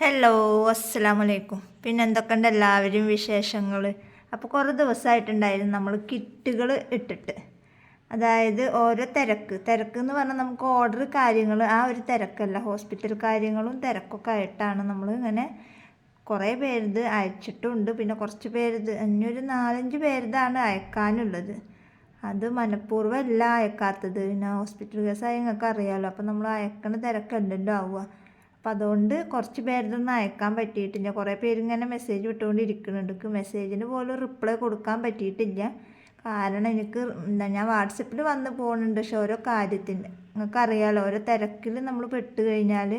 Hello അസ്സലാമു അലൈക്കും പിന്നെ എന്തൊക്കെയുണ്ട് എല്ലാവരും വിശേഷങ്ങൾ അപ്പോൾ കുറേ ദിവസമായിട്ടുണ്ടായിരുന്നു നമ്മൾ കിറ്റുകൾ ഇട്ടിട്ട്. അതായത് ഓരോ തിരക്ക്. തിരക്ക് എന്ന് പറഞ്ഞാൽ നമുക്ക് ഓർഡർ കാര്യങ്ങൾ ആ ഒരു തിരക്കല്ല. ഹോസ്പിറ്റൽ കാര്യങ്ങളും തിരക്കൊക്കെ ആയിട്ടാണ് നമ്മൾ ഇങ്ങനെ കുറേ പേരിത് അയച്ചിട്ടുണ്ട്. പിന്നെ കുറച്ച് പേരിത് ഇനിയൊരു നാലഞ്ച് പേരിതാണ് അയക്കാനുള്ളത്. അത് മനഃപൂർവം അല്ല അയക്കാത്തത്. പിന്നെ ഹോസ്പിറ്റൽ കേസായി നിങ്ങൾക്ക് അറിയാമല്ലോ അപ്പോൾ നമ്മൾ അയക്കണ തിരക്കല്ലല്ലോ ആവുക അപ്പം അതുകൊണ്ട് കുറച്ച് പേരിതൊന്നും അയക്കാൻ പറ്റിയിട്ടില്ല. കുറേ പേര് ഇങ്ങനെ മെസ്സേജ് വിട്ടുകൊണ്ടിരിക്കുന്നുണ്ട്. എനിക്ക് മെസ്സേജിന് പോലും റിപ്ലൈ കൊടുക്കാൻ പറ്റിയിട്ടില്ല. കാരണം എനിക്ക് എന്താ ഞാൻ വാട്സപ്പിൽ വന്ന് പോകുന്നുണ്ട് പക്ഷെ ഓരോ കാര്യത്തിന്റെ നിങ്ങൾക്ക് അറിയാമല്ലോ ഓരോ തിരക്കിൽ നമ്മൾ പെട്ട് കഴിഞ്ഞാൽ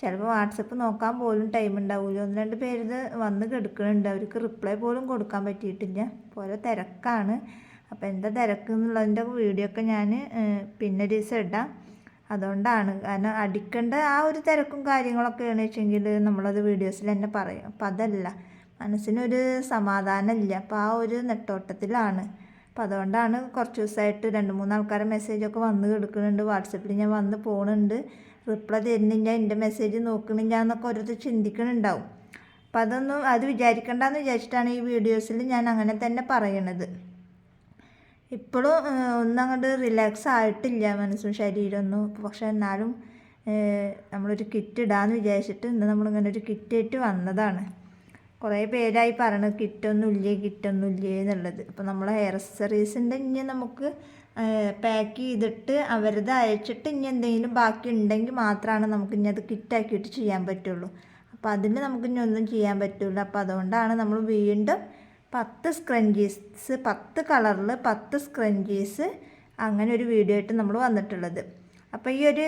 ചിലപ്പോൾ വാട്സപ്പ് നോക്കാൻ പോലും ടൈം ഉണ്ടാവില്ല ഒന്ന് രണ്ട് പേര് വന്ന് കിടക്കുന്നുണ്ട് അവർക്ക് റിപ്ലൈ പോലും കൊടുക്കാൻ പറ്റിയിട്ടില്ല. ഓരോ തിരക്കാണ്. അപ്പോൾ എന്താ തിരക്ക് എന്നുള്ളതിന്റെ വീഡിയോ ഒക്കെ ഞാൻ പിന്നെ ദിവസം ഇടാം. അതുകൊണ്ടാണ്. കാരണം അടിക്കേണ്ട ആ ഒരു തിരക്കും കാര്യങ്ങളൊക്കെയാണ് വെച്ചെങ്കിൽ നമ്മളത് വീഡിയോസിൽ തന്നെ പറയും. അപ്പം അതല്ല മനസ്സിനൊരു സമാധാനമില്ല. അപ്പോൾ ആ ഒരു നെട്ടോട്ടത്തിലാണ്. അപ്പോൾ അതുകൊണ്ടാണ് കുറച്ച് ദിവസമായിട്ട് രണ്ട് മൂന്ന് ആൾക്കാരെ മെസ്സേജൊക്കെ വന്ന് കിടക്കുന്നുണ്ട്. വാട്സപ്പിൽ ഞാൻ വന്ന് പോകുന്നുണ്ട് റിപ്ലൈ തരുന്നില്ല. എന്റെ മെസ്സേജ് നോക്കുന്നില്ല എന്നൊക്കെ ഓരോരുത്തർ ചിന്തിക്കുന്നുണ്ടാവും. അപ്പം അതൊന്നും അത് വിചാരിക്കണ്ടെന്ന് വിചാരിച്ചിട്ടാണ് ഈ വീഡിയോസിൽ ഞാൻ അങ്ങനെ തന്നെ പറയണത്. ഇപ്പോഴും ഒന്നങ്ങോട്ട് റിലാക്സ് ആയിട്ടില്ല മനസ്സും ശരീരമൊന്നും പക്ഷെ എന്നാലും നമ്മളൊരു കിറ്റ് ഇടാമെന്ന് വിചാരിച്ചിട്ട് ഇന്ന് നമ്മളിങ്ങനെ ഒരു കിറ്റ് ആയിട്ട് വന്നതാണ്. കുറേ പേരായി പറയണത് കിറ്റൊന്നും ഇല്ലേ കിറ്റൊന്നും ഇല്ലേ എന്നുള്ളത്. അപ്പോൾ നമ്മൾ ഹെയർ അക്സറീസിന്റെ ഇനി നമുക്ക് പാക്ക് ചെയ്തിട്ട് അവരത് അയച്ചിട്ട് ഇനി എന്തെങ്കിലും ബാക്കി ഉണ്ടെങ്കിൽ മാത്രമാണ് നമുക്ക് ഇനി അത് കിറ്റാക്കിയിട്ട് ചെയ്യാൻ പറ്റുള്ളൂ. അപ്പോൾ അതിന് നമുക്ക് ഇനി ഒന്നും ചെയ്യാൻ പറ്റില്ല അപ്പോൾ അതുകൊണ്ടാണ് നമ്മൾ വീണ്ടും പത്ത് സ്ക്രഞ്ചീസ് പത്ത് കളറിൽ പത്ത് സ്ക്രഞ്ചീസ് അങ്ങനെ ഒരു വീഡിയോ ആയിട്ട് നമ്മൾ വന്നിട്ടുള്ളത്. അപ്പോൾ ഈ ഒരു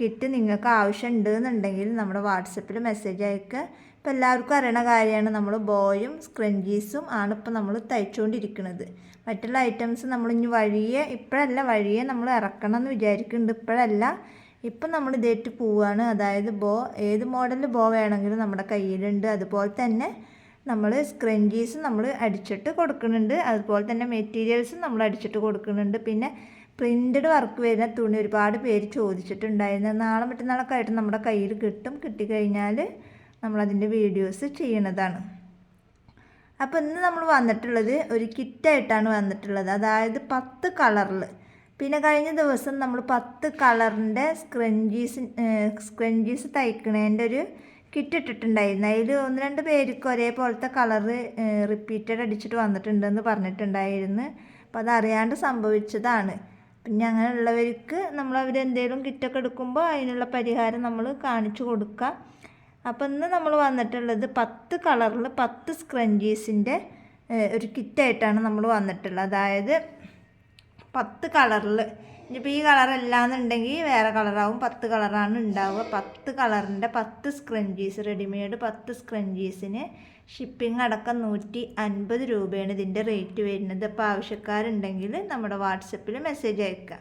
കിറ്റ് നിങ്ങൾക്ക് ആവശ്യമുണ്ട് എന്നുണ്ടെങ്കിൽ നമ്മുടെ വാട്സപ്പിൽ മെസ്സേജ് അയക്കുക ഇപ്പോൾ എല്ലാവർക്കും അറിയണ കാര്യമാണ് നമ്മൾ ബോയും സ്ക്രഞ്ചീസും ആണ് ഇപ്പോൾ നമ്മൾ തയ്ച്ചുകൊണ്ടിരിക്കുന്നത് മറ്റുള്ള ഐറ്റംസ് നമ്മൾ ഇനി വഴിയെ ഇപ്പോഴല്ല വഴിയെ നമ്മൾ ഇറക്കണം എന്ന് വിചാരിക്കുന്നുണ്ട് ഇപ്പോഴല്ല. ഇപ്പം നമ്മൾ ഇതേറ്റ് പോവുകയാണ് അതായത് ബോ ഏത് മോഡൽ ബോ വേണമെങ്കിലും നമ്മുടെ കയ്യിലുണ്ട്. അതുപോലെ തന്നെ നമ്മൾ സ്ക്രഞ്ചീസ് നമ്മൾ അടിച്ചിട്ട് കൊടുക്കുന്നുണ്ട്. അതുപോലെ തന്നെ മെറ്റീരിയൽസും നമ്മൾ അടിച്ചിട്ട് കൊടുക്കുന്നുണ്ട്. പിന്നെ പ്രിന്റഡ് വർക്ക് വരുന്ന തുണി ഒരുപാട് പേര് ചോദിച്ചിട്ടുണ്ടായിരുന്നു. നാളെ മറ്റന്നാളൊക്കെ ആയിട്ട് നമ്മുടെ കയ്യിൽ കിട്ടും. കിട്ടിക്കഴിഞ്ഞാൽ നമ്മളതിന്റെ വീഡിയോസ് ചെയ്യണതാണ്. അപ്പോൾ ഇന്ന് നമ്മൾ വന്നിട്ടുള്ളത് ഒരു കിറ്റായിട്ടാണ് വന്നിട്ടുള്ളത്. അതായത് പത്ത് കളറിൽ പിന്നെ കഴിഞ്ഞ ദിവസം നമ്മൾ പത്ത് കളറിന്റെ സ്ക്രഞ്ചീസ് സ്ക്രഞ്ചീസ് തയ്ക്കണേന്റെ ഒരു കിറ്റ് ഇട്ടിട്ടുണ്ടായിരുന്നു അതിൽ ഒന്ന് രണ്ട് പേർക്ക് ഒരേപോലത്തെ കളറ് റിപ്പീറ്റഡ് അടിച്ചിട്ട് വന്നിട്ടുണ്ടെന്ന് പറഞ്ഞിട്ടുണ്ടായിരുന്നു. അപ്പോൾ അതറിയാണ്ട് സംഭവിച്ചതാണ്. പിന്നെ അങ്ങനെയുള്ളവർക്ക് നമ്മൾ അവരെന്തെങ്കിലും കിറ്റൊക്കെ എടുക്കുമ്പോൾ അതിനുള്ള പരിഹാരം നമ്മൾ കാണിച്ചു കൊടുക്കുക അപ്പോൾ ഇന്ന് നമ്മൾ വന്നിട്ടുള്ളത് പത്ത് കളറിൽ പത്ത് സ്ക്രഞ്ചീസിന്റെ ഒരു കിറ്റായിട്ടാണ് നമ്മൾ വന്നിട്ടുള്ളത്. അതായത് പത്ത് കളറിൽ ഇനിയിപ്പോൾ ഈ കളറല്ലാന്നുണ്ടെങ്കിൽ വേറെ കളറാവും. പത്ത് കളറാണ് ഉണ്ടാവുക പത്ത് കളറിന്റെ പത്ത് സ്ക്രഞ്ചീസ് റെഡിമെയ്ഡ് പത്ത് സ്ക്രഞ്ചീസിന് ഷിപ്പിംഗ് അടക്കം നൂറ്റി അൻപത് രൂപയാണ് ഇതിന്റെ റേറ്റ് വരുന്നത്. അപ്പോൾ ആവശ്യക്കാരുണ്ടെങ്കിൽ നമ്മുടെ വാട്സപ്പിൽ മെസ്സേജ് അയക്കുക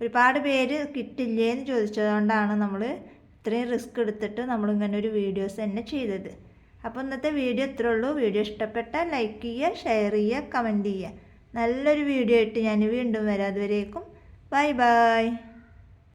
ഒരുപാട് പേര് കിട്ടില്ലേ എന്ന് ചോദിച്ചതുകൊണ്ടാണ് നമ്മൾ ഇത്രയും റിസ്ക് എടുത്തിട്ട് നമ്മളിങ്ങനെ ഒരു വീഡിയോസ് തന്നെ ചെയ്തത്. അപ്പോൾ ഇന്നത്തെ വീഡിയോ ഇത്രയുള്ളൂ വീഡിയോ ഇഷ്ടപ്പെട്ടാൽ ലൈക്ക് ചെയ്യുക ഷെയർ ചെയ്യുക കമന്റ് ചെയ്യുക. നല്ലൊരു വീഡിയോ ആയിട്ട് ഞാൻ വീണ്ടും വരാം. അതുവരേക്കും. Bye bye.